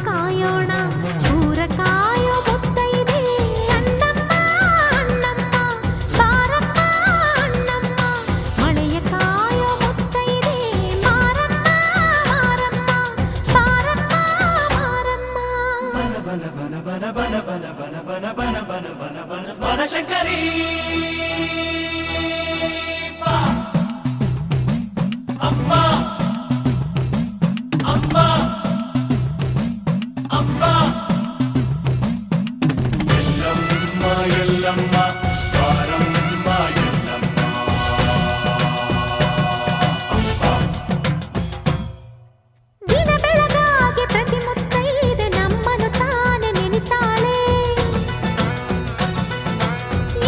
காயோனா ஊரக்காயோ முத்தைதே அண்ணம்மா அண்ணம்மா பாரம்மா அண்ணம்மா மழைய காயோ முத்தைதே மாரம்மா மாரம்மா பாரம்மா மாரம்மா பன பன பன பன பன பன பன பன பன பன பன பன பன சங்கரி Bamba.